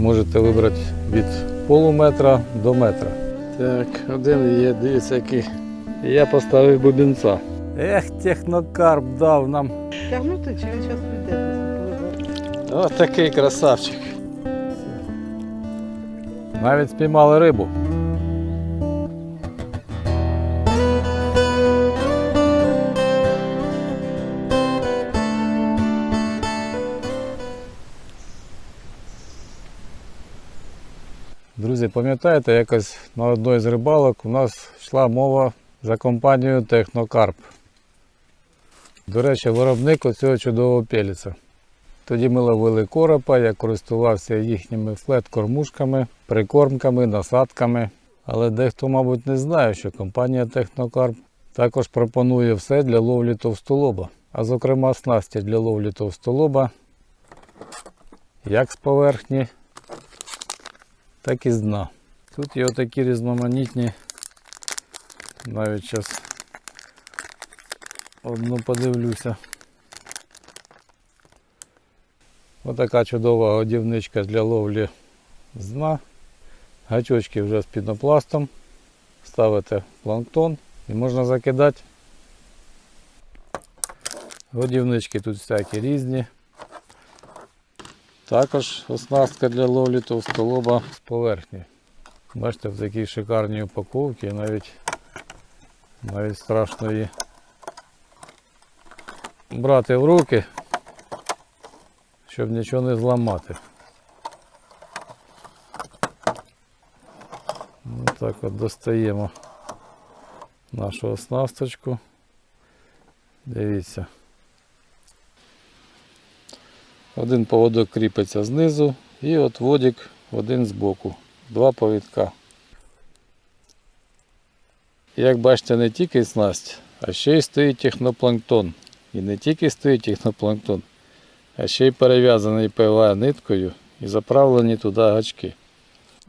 Можете вибрати від полуметра до метра. Так, один є, дивіться який. Я поставив бубінця. Ех, технокарп дав нам. Тягнути чи він зараз піде? Ось такий красавчик. Навіть спіймали рибу. Друзі, пам'ятаєте, якось на одній з рибалок у нас йшла мова за компанією Технокарп. До речі, виробник оцього чудового пеліця. Тоді ми ловили коропа, я користувався їхніми флет-кормушками, прикормками, насадками. Але дехто, мабуть, не знає, що компанія Технокарп також пропонує все для ловлі товстолоба, а зокрема снасті для ловлі товстолоба як з поверхні, так і з дна. Тут є отакі різноманітні, навіть зараз одну подивлюся. Отака чудова годівничка для ловлі з дна. Гачочки вже з пінопластом. Ставите планктон і можна закидати. Годівнички тут всякі різні. Також оснастка для ловлі товстолоба з поверхні. Бачите, в такій шикарній упаковці навіть, навіть страшно її брати в руки щоб нічого не зламати. Ось так от достаємо нашу оснасточку. Дивіться. Один поводок кріпиться знизу і от водик один збоку. Два повідка. Як бачите, не тільки снасть, а ще й стоїть технопланктон. І не тільки стоїть технопланктон, а ще й перев'язаний ПВА ниткою і заправлені туди гачки.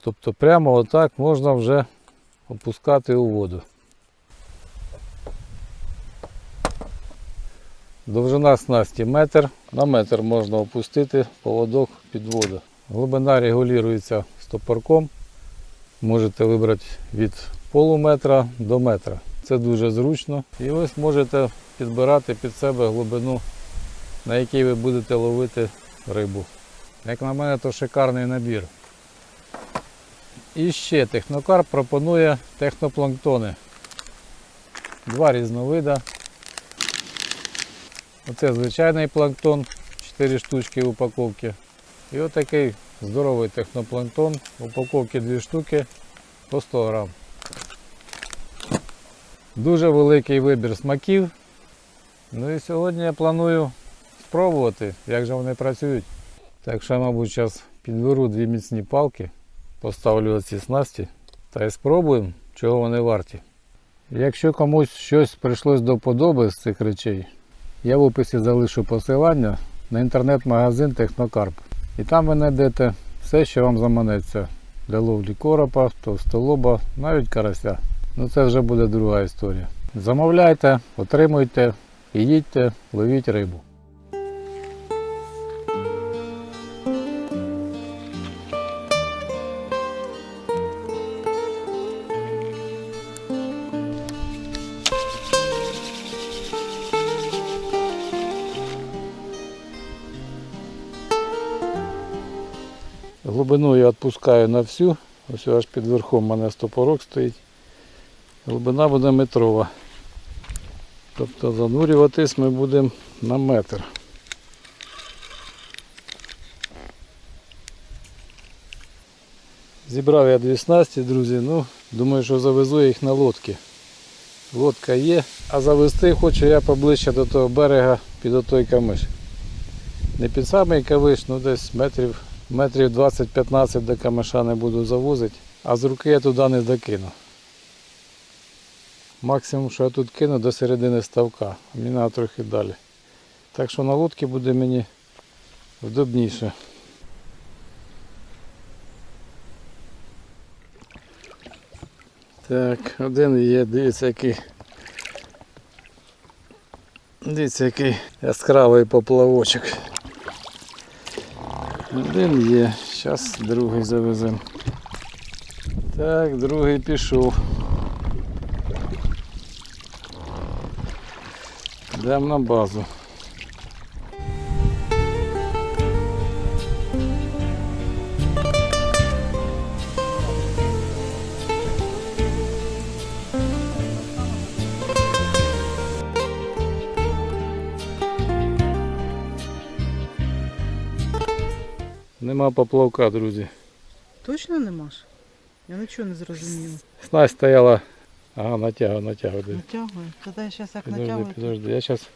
Тобто прямо отак можна вже опускати у воду. Довжина снасті метр. На метр можна опустити поводок під воду. Глибина регулюється стопорком. Можете вибрати від полуметра до метра. Це дуже зручно. І ось можете підбирати під себе глибину на якій ви будете ловити рибу. Як на мене, то шикарний набір. І ще технокарп пропонує технопланктони. Два різновида. Оце звичайний планктон, 4 штучки в упаковці. І отакий здоровий технопланктон, в упаковці 2 штуки по 100 грам. Дуже великий вибір смаків. Ну і сьогодні я планую спробувати, як же вони працюють. Так що, мабуть, зараз підберу дві міцні палки, поставлю оці снасті та й спробуємо, чого вони варті. Якщо комусь щось прийшлось до вподоби з цих речей, я в описі залишу посилання на інтернет-магазин Технокарп. І там ви знайдете все, що вам заманеться для ловлі коропа, товстолоба, навіть карася. Ну це вже буде друга історія. Замовляйте, отримуйте їдьте, ловіть рибу. Глибину я відпускаю на всю. Ось аж під верхом у мене стопорок стоїть. Глибина буде метрова. Тобто занурюватись ми будемо на метр. Зібрав я дві снасті, друзі. Ну, думаю, що завезу їх на лодки. Лодка є, а завести хочу я поближче до того берега під отой камиш. Не під самий кавиш, ну десь метрів, метрів 20-15 до камиша не буду завозити, а з руки я туди не докину. Максимум, що я тут кину до середини ставка, а мені треба трохи далі. Так що на лодці буде мені вдобніше. Так, один є, дивіться який. Дивіться який яскравий поплавочок. Один є, Зараз другий завеземо. Так, другий пішов. Йдемо на базу. Нема поплавка, друзі. Точно нема ж? Я нічого не зрозуміла. Снасть стояла. Ага, натягу, натягу. диви. Натягую. Тоді я зараз як Подожди, натягую. подожди. Я сейчас,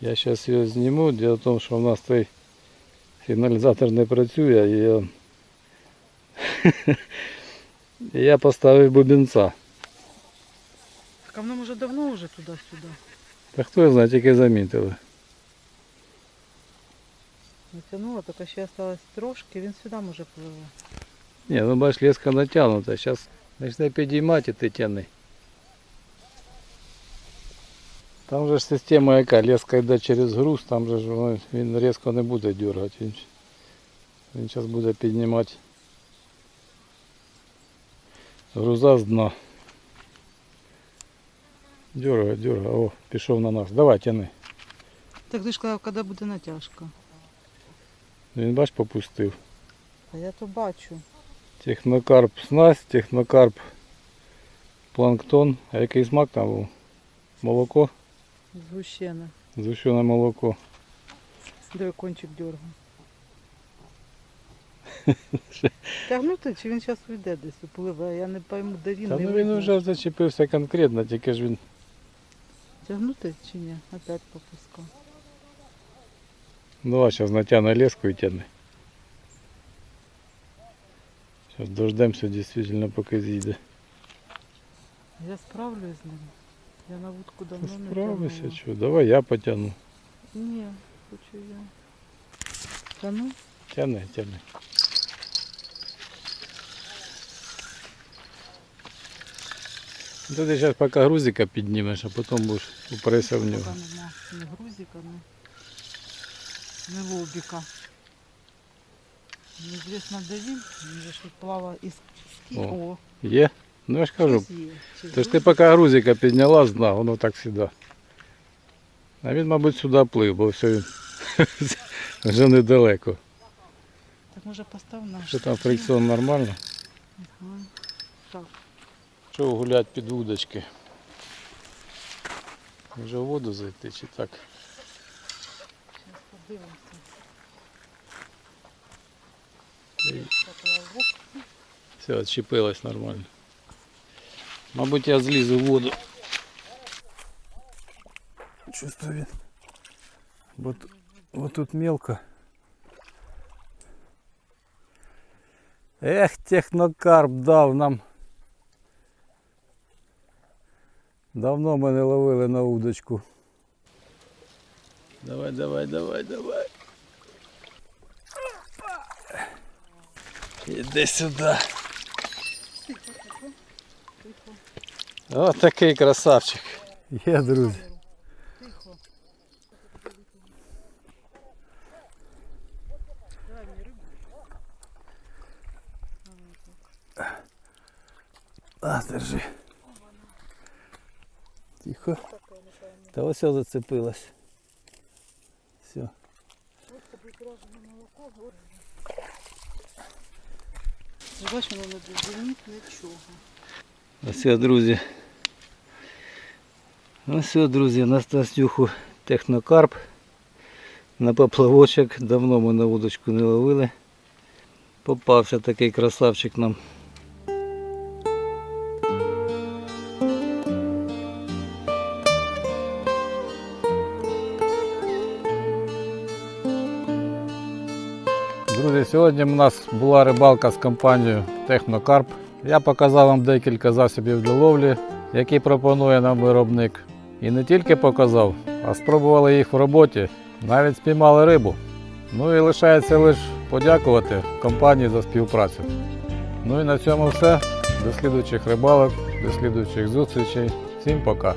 я сейчас ее зніму. Дело в тому, що у нас цей сигналізатор не працює і я, і я поставив бубенця. Так а воно може давно вже туди-сюди. Та хто його знає, тільки замітили. Натягнула, тільки ще залишилось трошки, він сюди може пливе. Ні, ну бачиш, леска натягнута. Зараз почне підіймати і ти тяни. Там же ж система яка, леска йде через груз, там же ж воно, він різко не буде дергати. Він, він зараз буде піднімати груза з дна. Дергай, дергай, о, пішов на нас. Давай, тяни. Так ти ж казав, коли буде натяжка. Він бач попустив. А я то бачу. Технокарп снасть, технокарп планктон. А який смак там був? Молоко? Згущене. Зущене молоко. Диви кончик дергає. Тягнути, чи він зараз уйде десь upливе? Я не пойму, де він Та не ну він видно. вже зачепився конкретно, тільки ж він. Тягнути чи ні? Опять попускав. Ну а зараз натягне леску і тягне. Зараз дождемося дійсно, поки зійде. Я справлюсь з ним. Я на вудку Та давно не Справися, тягнула. що, давай я потягну. Ні, хочу я. Та ну, Тяни, тяни. Ну, Ти зараз поки грузика піднімеш, а потім будеш упреся в нього. поки нема ні лобіка. Неізвісно, де він. Він же ж тут плаває із. О, О, Є? Ну я ж кажу, щось є. Чи То ж ти поки грузика підняла з дна, воно так сюди. А він, мабуть, сюди плив, бо все він вже недалеко. Так може постав наш. Що там фрикціон нормально? Ага. Так, Що гулять під вудочки? Вже в воду зайти чи так? зараз подивимося. Ей. Поплавок. Все, відчепилось нормально. Мабуть, я злізу в воду. Чувствую він. Бо, т- бо тут мелко. Ех, технокарп дав нам. Давно ми не ловили на удочку. Давай, давай, давай, давай. Іди сюди. О, такий красавчик. Є, друзі. Тихо. Давай мені рибу. А, держи. Тихо. Та ось все Ти Бачиш, воно не дозвонить нічого. Ось, друзі. Ось, друзі, на Стасюху технокарп. На поплавочок. Давно ми на удочку не ловили. Попався такий красавчик нам. Друзі, сьогодні у нас була рибалка з компанією Технокарп. Я показав вам декілька засобів для ловлі, які пропонує нам виробник. І не тільки показав, а спробували їх в роботі, навіть спіймали рибу. Ну і лишається лише подякувати компанії за співпрацю. Ну і на цьому все. До слідуючих рибалок, до слідуючих зустрічей. Всім пока!